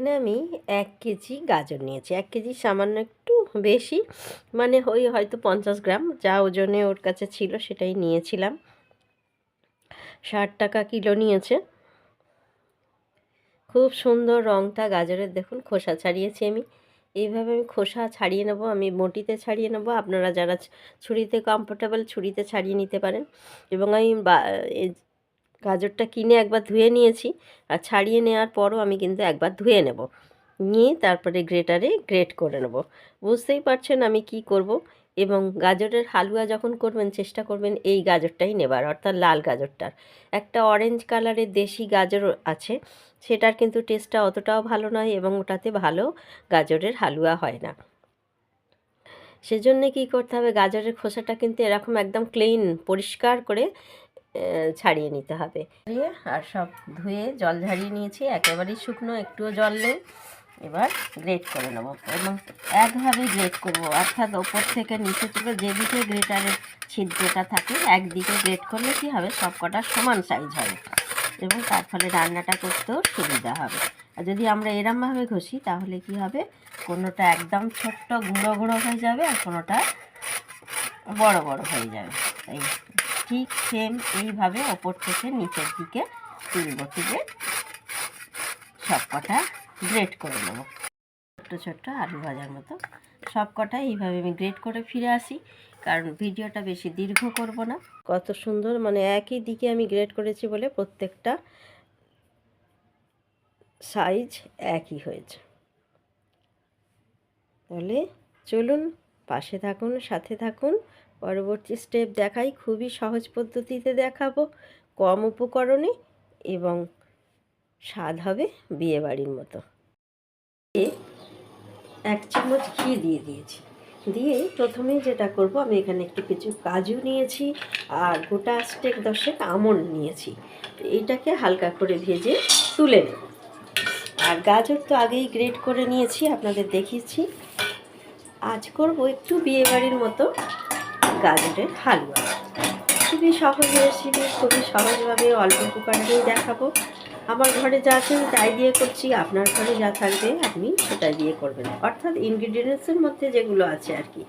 এখানে আমি এক কেজি গাজর নিয়েছি। এক কেজি সামান্য একটু বেশি মানে ওই হয়তো পঞ্চাশ গ্রাম, যা ওজনে ওর কাছে ছিল সেটাই নিয়েছিলাম। ষাট টাকা কিলো নিয়েছে। খুব সুন্দর রঙটা গাজরের, দেখুন খোসা ছাড়িয়েছি আমি। এইভাবে আমি খোসা ছাড়িয়ে নেব, আমি মটিতে ছাড়িয়ে নেব। আপনারা যারা ছুরিতে কমফোর্টেবল ছুরিতে ছাড়িয়ে নিতে পারেন। এবং আমি গাজরটা কিনে একবার ধুয়ে নিয়েছি আর ছাড়িয়ে নেওয়ার পরও আমি কিন্তু একবার ধুয়ে নেব। নিয়ে তারপরে গ্রেটারে গ্রেট করে নেব। বুঝতেই পারছেন আমি কি করব এবং গাজরের হালুয়া যখন করবেন, চেষ্টা করবেন এই গাজরটাই নেবার, অর্থাৎ লাল গাজরটার। একটা অরেঞ্জ কালারের দেশি গাজর আছে, সেটার কিন্তু টেস্টটা অতটাও ভালো নয় এবং ওটাতে ভালো গাজরের হালুয়া হয় না। সেজন্য কি করতে হবে, গাজরের খোসাটা কিন্তু এরকম একদম ক্লিন পরিষ্কার করে ছাড়িয়ে নিতে হবে। আর সব ধুয়ে জল ঝারিয়ে নিয়েছি, একেবারেই শুকনো, একটুও জল নেই। এবার গ্রেট করে নেব এবং একভাবে গ্রেট করব। অর্থাৎ ওপর থেকে নিচে থেকে যেদিকে গ্রেটারের ছিদ্রটা থাকে, একদিকে গ্রেট করলে কী হবে? সব কটা সমান সাইজ হবে। এবং তার ফলে রান্নাটা করতেও সুবিধা হবে। আর যদি আমরা এরমভাবে ঘষি, তাহলে কি হবে? কোনোটা একদম ছোট্ট গুঁড়ো গুঁড়ো হয়ে যাবে আর কোনোটা বড় বড় হয়ে যাবে। এই ঠিক সেম এইভাবে ওপর থেকে নিচের দিকে তুলব তুলে সব কটা গ্রেট করে নেব। ছোট্ট ছোট্ট আলু ভাজার মতো। সব কটা এইভাবে আমি গ্রেট করে ফিরে আসি, কারণ ভিডিওটা বেশি দীর্ঘ করব না। কত সুন্দর মানে একই দিকে আমি গ্রেট করেছি বলে প্রত্যেকটা সাইজ একই হয়েছে। তাহলে চলুন, পাশে থাকুন, সাথে থাকুন পরবর্তী স্টেপ দেখাই। খুবই সহজ পদ্ধতিতে দেখাবো। কম উপকরণে এবং স্বাদ হবে বিয়েবাড়ির মতো। এক চামচ ঘি দিয়ে দিয়েছি। দিয়ে প্রথমে যেটা করব, আমি এখানে একটু কিছু কাজু নিয়েছি আর গোটা স্টেক দশেক আমন্ড নিয়েছি। এইটাকে হালকা করে ভেজে তুলে নেব। আর গাজর তো আগেই গ্রেট করে নিয়েছি, আপনাদের দেখিয়েছি। আজ করব একটু বিয়েবাড়ির মতো। গাজরের হালুয়া। খুবই সহজ রেসিপি খুবই সহজভাবে অল্প উপকারেই দেখাবো। আমার ঘরে যা আছে তাই দিয়ে করছি, আপনার ঘরে যা থাকবে আপনি সেটাই দিয়ে করবেন। অর্থাৎ ইনগ্রিডিয়েন্টসের মধ্যে যেগুলো আছে আর কি।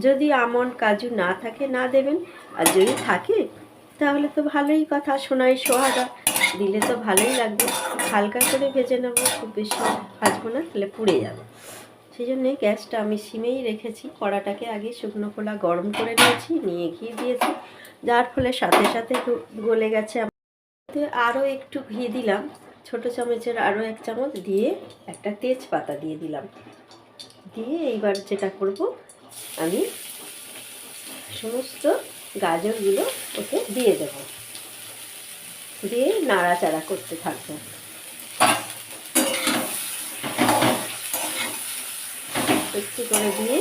যদি আমন, কাজু না থাকে, না দেবেন, আর যদি থাকে, তাহলে তো ভালোই কথা, সোনাই সোহাগা। দিলে তো ভালোই লাগবে। হালকা করে ভেজে নেব, খুব বেশি ভাজবো না, তাহলে পুড়ে যাবে। সেই জন্যে গ্যাসটা আমি সিমেই রেখেছি, কড়াটাকে আগে শুকনো খোলা গরম করে নিয়েছি, নিয়ে ঘি দিয়েছি। যার ফলে সাথে সাথে গলে গেছে আরও একটু ঘি দিলাম, ছোট চামচের আরও এক চামচ দিয়ে একটা তেজপাতা দিয়ে দিলাম। দিয়ে এইবার যেটা করব, আমি সমস্ত গাজরগুলো ওকে দিয়ে দেব। দিয়ে নাড়াচাড়া করতে থাকব। একটু করে দিয়ে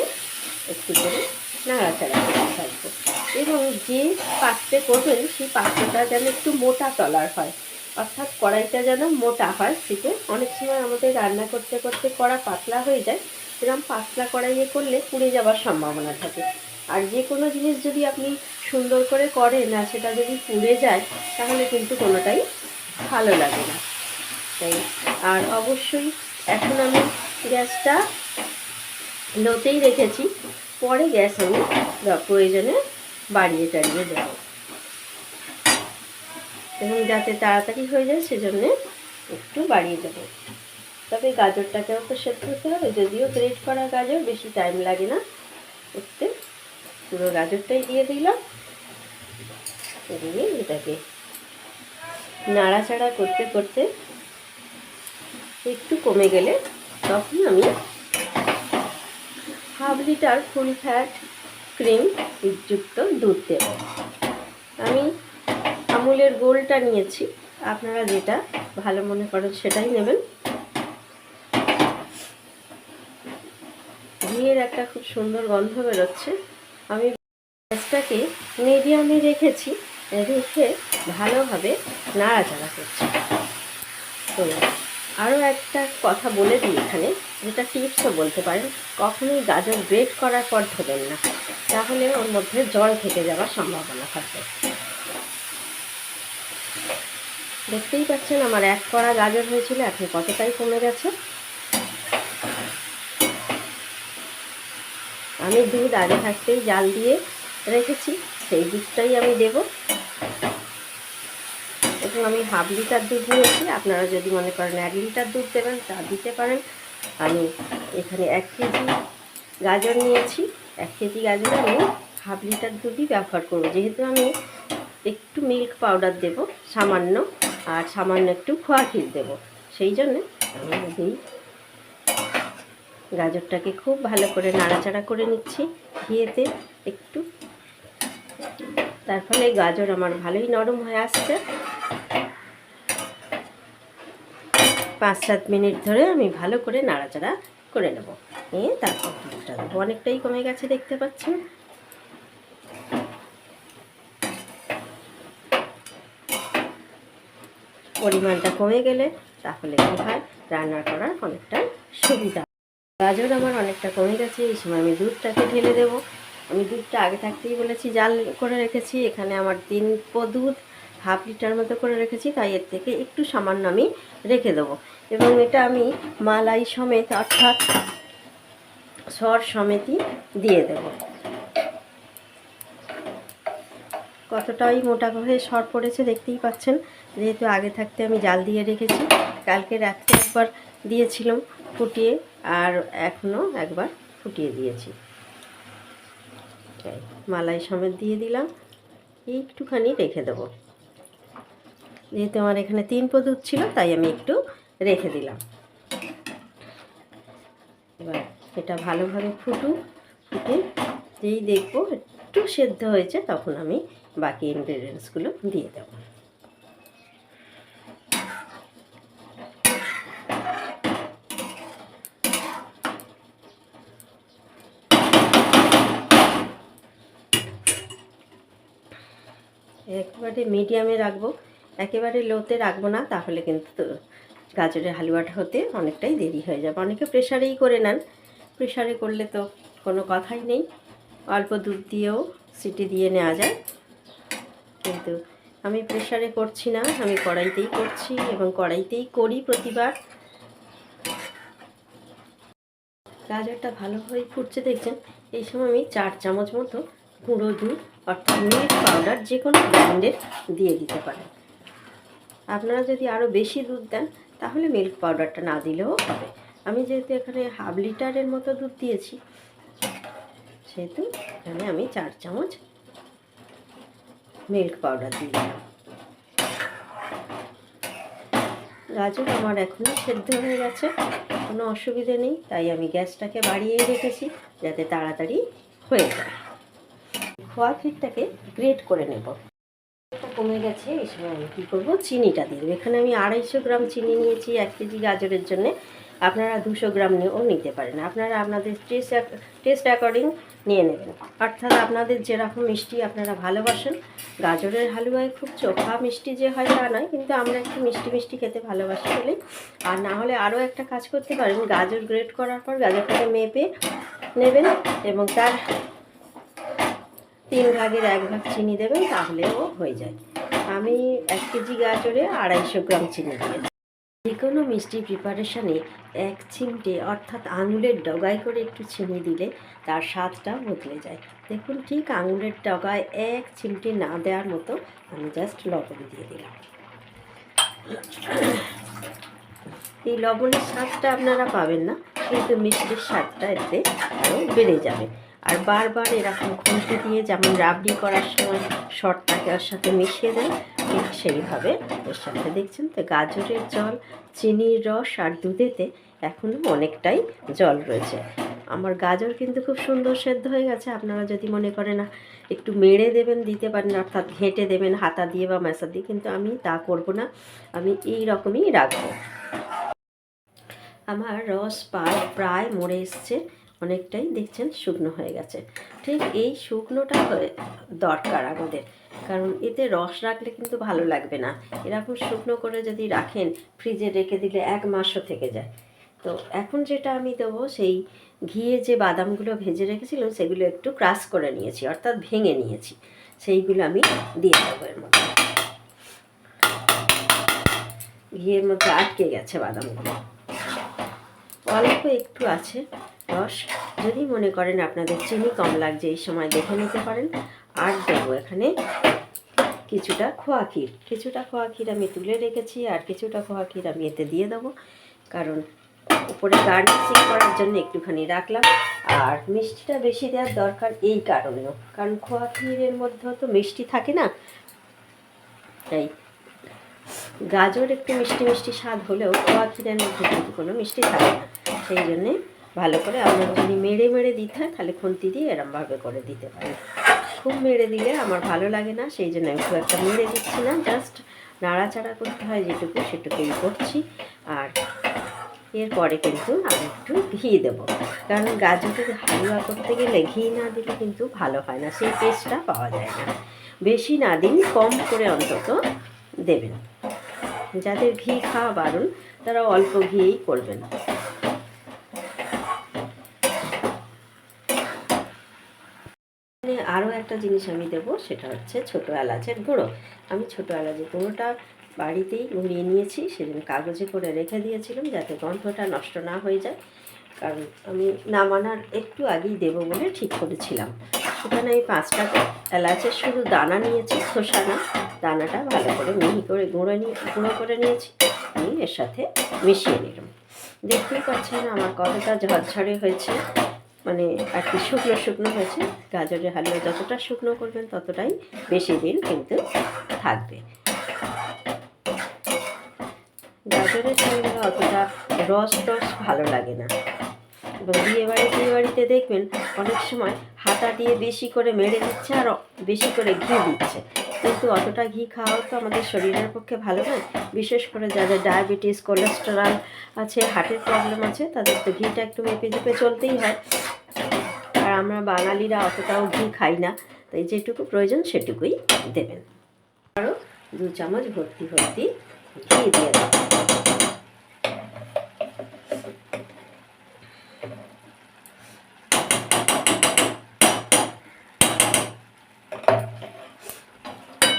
একটু করে নাড়াচাড়া করতে থাকব এবং যে পাত্রে করবেন, সেই পাত্রটা যেন একটু মোটা তলার হয়। অর্থাৎ কড়াইটা যেন মোটা হয় শীতে অনেক সময় আমাদের রান্না করতে করতে কড়া পাতলা হয়ে যায়। এরকম পাতলা কড়াইয়ে করলে পুড়ে যাওয়ার সম্ভাবনা থাকে। আর যে কোনো জিনিস যদি আপনি সুন্দর করে করেন আর সেটা যদি পুড়ে যায়, তাহলে কিন্তু কোনোটাই ভালো লাগে না। তাই, আর অবশ্যই এখন আমি গ্যাসটা লোতেই রেখেছি। পরে গ্যাস আমি প্রয়োজনে বাড়িয়ে টাড়িয়ে দেব। এবং যাতে তাড়াতাড়ি হয়ে যায়, সেজন্য একটু বাড়িয়ে দেব। তবে গাজরটাকেও তো সেদ্ধ করতে হবে, যদিও গ্রেট করা গাজর, বেশি টাইম লাগে না করতে। পুরো গাজরটাই দিয়ে দিলাম। দিয়ে এটাকে নাড়াচাড়া করতে করতে একটু কমে গেলে তখন আমি half litre full fat cream যুক্ত দুধ দেব। আমি আমুলের গোলটা নিয়েছি। আপনারা যেটা ভালো মনে করেন সেটাই নেবেন। ঘিয়ের একটা খুব সুন্দর গন্ধ বেরোচ্ছে। আমি গ্যাসটাকে মিডিয়ামে রেখেছি, রেখে ভালোভাবে নাড়াচাড়া করছি। তো আরও একটা কথা বলে দিই এখানে, যেটা টিপসও বলতে পারেন। কখনোই গাজর গ্রেট করার পর ধোবেন না। তাহলে ওর মধ্যে জল থেকে যাওয়ার সম্ভাবনা থাকবে। দেখতেই পাচ্ছেন আমার এক কড়া গাজর হয়েছিল, এখন কতটাই কমে গেছে। আমি দুধ আগে থাকতেই জাল দিয়ে রেখেছি, সেই দুধটাই আমি দেব। আমি হাফ লিটার দুধ নিয়েছি। আপনারা যদি মনে করেন এক লিটার দুধ দেবেন, তা দিতে পারেন। আমি এখানে এক কেজি গাজর নিয়েছি। এক কেজি গাজর আমি হাফ লিটার দুধই ব্যবহার করব। যেহেতু আমি একটু মিল্ক পাউডার দেব, সামান্য, আর সামান্য একটু খোয়া ক্ষীর দেবো। সেই জন্যে আমি এই গাজরটাকে খুব ভালো করে নাড়াচাড়া করে নিচ্ছি ঘিয়েতে একটু। তার ফলে গাজর আমার ভালোই নরম হয়ে আসছে। পাঁচ সাত মিনিট ধরে আমি ভালো করে নাড়াচাড়া করে নেব। নিয়ে তারপর দুধটা দেবো। অনেকটাই কমে গেছে দেখতে পাচ্ছেন? পরিমাণটা কমে গেলে তাহলে কী হয়? রান্না করার অনেকটা সুবিধা। গাজর আমার অনেকটা কমে গেছে, এই সময় আমি দুধটাকে ঢেলে দেবো। আমি দুধটা আগে থাকতেই বলেছি, জাল করে রেখেছি। এখানে আমার তিন পো দুধ। হাফ লিটার মতো করে রেখেছি, তাই এর থেকে একটু সামান্য আমি রেখে দেবো। এবং এটা আমি মালাই সমেত, অর্থাৎ সর সমেতই দিয়ে দেব। কতটাই মোটা হয়ে সর পড়েছে দেখতেই পাচ্ছেন, যেহেতু আগে থাকতে আমি জাল দিয়ে রেখেছি, কালকে রাত্রে একবার দিয়েছিলাম ফুটিয়ে, আর এখনও একবার ফুটিয়ে দিয়েছি। মালাই সমেত দিয়ে দিলাম, একটুখানি রেখে দেবো। যেহেতু আমার এখানে তিন পো ছিল, তাই আমি একটু রেখে দিলাম। এবার এটা ভালোভাবে ফুটুক, ফুটে যেই দেখব একটু সেদ্ধ হয়েছে, তখন আমি বাকি ইনগ্রেডিয়েন্টসগুলো দিয়ে দেবো। একেবারে মিডিয়ামে রাখব। একেবারে লোতে রাখব না, তাহলে কিন্তু গাজরের হালুয়াটা হতে অনেকটাই দেরি হয়ে যাবে। অনেকে প্রেশারেই করে নেন। প্রেশারে করলে তো কোনো কথাই নেই। অল্প দুধ দিয়েও সিটি দিয়ে নেওয়া যায়। কিন্তু আমি প্রেশারে করছি না, আমি কড়াইতেই করছি এবং কড়াইতেই করি প্রতিবার। গাজরটা ভালোভাবে ফুটছে, দেখছেন? এই সময় আমি চার চামচ মতো গুঁড়ো দুধ, অর্থাৎ মিল্ক পাউডার যে কোনো ব্র্যান্ডের দিয়ে দিতে পারেন। আপনারা যদি আরও বেশি দুধ দেন, তাহলে মিল্ক পাউডারটা না দিলেও হবে। আমি যেহেতু এখানে হাফ লিটারের মতো দুধ দিয়েছি, সেহেতু এখানে আমি চার চামচ মিল্ক পাউডার দিয়ে দিলাম। গাজর আমার এখনও সেদ্ধ হয়ে গেছে, কোনো অসুবিধে নেই, তাই আমি গ্যাসটাকে বাড়িয়ে রেখেছি, যাতে তাড়াতাড়ি হয়ে যায়। খোয়া ক্ষীরটাকে গ্রেট করে নেব। কমে গেছে, এই সময় আমি কী করব? চিনিটা দিয়ে দেবো। এখানে আমি আড়াইশো গ্রাম চিনি নিয়েছি, এক কেজি গাজরের জন্য। আপনারা দুশো গ্রাম নিয়েও নিতে পারেন। আপনারা আপনাদের টেস্ট টেস্ট অ্যাকর্ডিং নিয়ে নেবেন। অর্থাৎ আপনাদের যেরকম মিষ্টি আপনারা ভালোবাসেন, গাজরের হালুয়ায় খুব চোখা মিষ্টি যে হয় তা নয়, কিন্তু আমরা একটু মিষ্টি মিষ্টি খেতে ভালোবাসি বলেই। আর না হলে আরও একটা কাজ করতে পারেন, গাজর গ্রেট করার পর গাজরটাকে মেপে নেবেন এবং তার তিন ভাগের এক ভাগ চিনি দেবেন তাহলেও হয়ে যায়। আমি এক কেজি গাজরে আড়াইশো গ্রাম চিনি দিয়েছি যে কোনো মিষ্টি প্রিপারেশানে এক চিমটে, অর্থাৎ আঙুলের ডগায় করে একটু চিনি দিলে তার স্বাদটা বদলে যায়। দেখুন ঠিক আঙুলের ডগায় এক চিমটে না দেওয়ার মতো আমি জাস্ট লবণ দিয়ে দিলাম। এই লবণের স্বাদটা আপনারা পাবেন না, কিন্তু মিষ্টির স্বাদটা এতে আরও বেড়ে যাবে। আর বারবার এরকম খুন্তি দিয়ে যেমন রাবড়ি করার সময় শর্টটাকে ওর সাথে মিশিয়ে দেন, ঠিক সেইভাবে এর সাথে দেখছেন তো গাজরের জল, চিনির রস আর দুধেতে এখনও অনেকটাই জল রয়েছে। আমার গাজর কিন্তু খুব সুন্দর সেদ্ধ হয়ে গেছে, আপনারা যদি মনে করেন না একটু মেরে দেবেন, দিতে পারেন, অর্থাৎ ঘেঁটে দেবেন, হাতা দিয়ে বা মেশা দিয়ে, কিন্তু আমি তা করব না, আমি এই রকমই রাখব। আমার রস প্রায় প্রায় মরে এসছে অনেকটাই দেখছেন শুকনো হয়ে গেছে। ঠিক এই শুকনোটা দরকার আমাদের। কারণ এতে রস রাখলে কিন্তু ভালো লাগবে না। এরকম শুকনো করে যদি রাখেন, ফ্রিজে রেখে দিলে এক মাসও থেকে যায়। তো এখন যেটা আমি দেবো, সেই ঘিয়ে যে বাদামগুলো ভেজে রেখেছিলাম, সেগুলো একটু ক্রাশ করে নিয়েছি, অর্থাৎ ভেঙে নিয়েছি। সেইগুলো আমি দিয়ে দেবো এর মধ্যে। ঘিয়ের মধ্যে আটকে গেছে বাদামগুলো। অল্প একটু আছে। রস। যদি মনে করেন আপনাদের চিনি কম লাগছে, এই সময় দেখে নিতে পারেন। আর দেবো এখানে কিছুটা খোয়া ক্ষীর। কিছুটা খোয়া ক্ষীর আমি তুলে রেখেছি, আর কিছুটা খোয়া ক্ষীর আমি এতে দিয়ে দেবো। কারণ উপরে গার্নিশিং করার জন্য একটুখানি রাখলাম। আর মিষ্টিটা বেশি দেওয়ার দরকার এই কারণেও কারণ খোয়া ক্ষীরের মধ্যেও তো মিষ্টি থাকে না। তাই গাজর একটু মিষ্টি মিষ্টি স্বাদ হলেও খোয়া ক্ষীরের মধ্যে কিন্তু কোনো মিষ্টি থাকে না। সেই জন্যে ভালো করে আপনার যদি মেরে মেরে দিতে হয়, তাহলে খুন্তি দিয়ে এরমভাবে করে দিতে পারেন খুব মেরে দিলে আমার ভালো লাগে না, সেই জন্য আমি খুব একটা মেরে দিচ্ছি না। জাস্ট নাড়াচাড়া করতে হয়, যেটুকু সেটুকুই করছি। আর এরপরে কিন্তু আমি একটু ঘি দেবো। কারণ গাজরের হালুয়া করতে গেলে ঘি না দিলে কিন্তু ভালো হয় না, সেই টেস্টটা পাওয়া যায় না। বেশি না দিন, কম করে অন্তত দেবেন। যাদের ঘি খাওয়া বারণ, তারা অল্প ঘিয়েই করবেন। আরও একটা জিনিস আমি দেবো, সেটা হচ্ছে ছোটো এলাচের গুঁড়ো। আমি ছোটো এলাচের গুঁড়োটা বাড়িতেই গুঁড়িয়ে নিয়েছি, সেদিন কাগজে করে রেখে দিয়েছিলাম যাতে গন্ধটা নষ্ট না হয়ে যায়। কারণ আমি নামানোর একটু আগেই দেবো বলে ঠিক করেছিলাম। সেখানে আমি পাঁচটা এলাচের শুধু দানা নিয়েছি, খোসা না, দানাটা ভালো করে মিহি করে গুঁড়ো নিয়ে, গুঁড়ো করে নিয়েছি আমি এর সাথে মিশিয়ে নিলাম। দেখতেই পাচ্ছেন আমার কতটা ঝরঝরে হয়েছে। মানে আর কি শুকনো শুকনো হয়েছে। গাজরের হালুয়া যতটা শুকনো করবেন ততটাই বেশি দিন কিন্তু থাকবে। গাজরের সঙ্গে অতটা রস টস ভালো লাগে না। এবং বিয়ে বাড়ি, বিয়ে বাড়িতে দেখবেন অনেক সময় হাতা দিয়ে বেশি করে মেরে দিচ্ছে আর বেশি করে ঘি দিচ্ছে। কিন্তু অতটা ঘি খাওয়াও তো আমাদের শরীরের পক্ষে ভালো নয়। বিশেষ করে যাদের ডায়াবেটিস, কোলেস্টেরল আছে, হার্টের প্রবলেম আছে, তাদের তো ঘিটা একটু মেপে চেপে চলতেই হয়। আর আমরা বাঙালিরা অতটাও ঘি খাই না, তাই যেটুকু প্রয়োজন সেটুকুই দেবেন। আরও দু চামচ ভর্তি ভর্তি ঘি দিয়ে দেবেন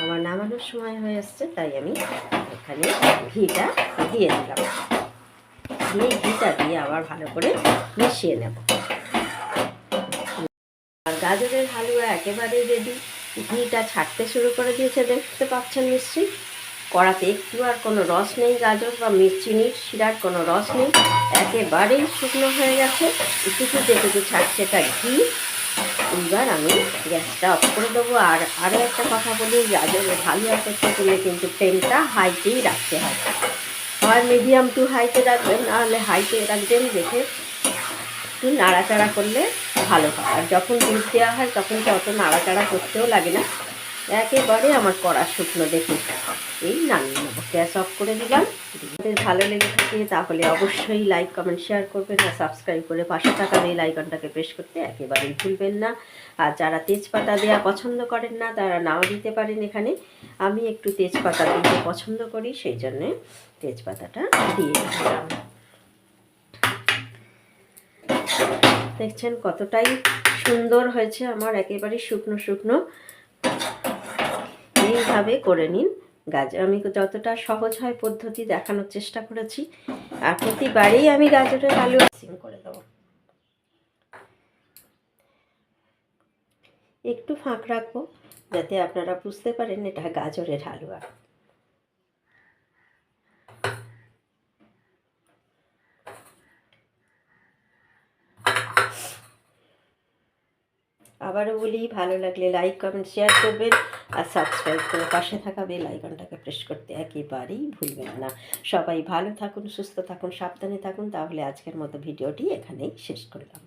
আমার নামানোর সময় হয়ে আসছে, তাই আমি এখানে ঘিটা দিয়ে দিলাম। দিয়ে ঘিটা দিয়ে আবার ভালো করে মিশিয়ে নেব। গাজরের হালুয়া একেবারেই রেডি ঘিটা ছাড়তে শুরু করে দিয়েছে, দেখতে পাচ্ছেন নিশ্চয়ই কড়াতে একটু আর কোনো রস নেই, গাজর বা চিনির শিরার কোনো রস নেই। একেবারেই শুকনো হয়ে গেছে। একটু যেটুকু ছাড়ছে এটা ঘি। এইবার আমি গ্যাসটা অফ করে দেবো। আর আরও একটা কথা বলি গাজরের ভালো করতে গেলে কিন্তু ফ্লেমটা হাইতেই রাখতে হয়। হয় মিডিয়াম টু হাইতে রাখবেন, নাহলে হাইতে রাখবেন দেখে একটু নাড়াচাড়া করলে ভালো হয়। আর যখন দুধ দেওয়া হয়, তখন তো অত নাড়াচাড়া করতেও লাগে না। একেবারে আমার কড়া শুকনো দেখুন এই নামিয়ে নেব। গ্যাস অফ করে দিলাম। যদি ভালো লেগে থাকে, তাহলে অবশ্যই লাইক কমেন্ট শেয়ার করবেন আর সাবস্ক্রাইব করে পাশে থাকা এই লাইকনটাকে প্রেস করতে একেবারেই ভুলবেন না। আর যারা তেজপাতা দেওয়া পছন্দ করেন না, তারা নাও দিতে পারেন এখানে। আমি একটু তেজপাতা দিতে পছন্দ করি, সেই জন্যে তেজপাতাটা দিয়ে দিলাম। দেখছেন কতটাই সুন্দর হয়েছে আমার একেবারে শুকনো শুকনো। এইভাবে করে নিন। গাজর আমি যতটা সহজ হয় পদ্ধতি দেখানোর চেষ্টা করেছি। আর প্রতিবারেই আমি গাজরের আলু সিম করে দেব। একটু ফাঁক রাখব যাতে আপনারা বুঝতে পারেন এটা গাজরের হালুয়া। আবারও বলি, ভালো লাগলে লাইক কমেন্ট শেয়ার করবেন আর সাবস্ক্রাইব করে পাশে থাকা বেল আইকনটাকে প্রেস করতে একেবারেই ভুলবেন না। সবাই ভালো থাকুন, সুস্থ থাকুন, সাবধানে থাকুন, তাহলে আজকের মতো ভিডিওটি এখানেই শেষ করলাম।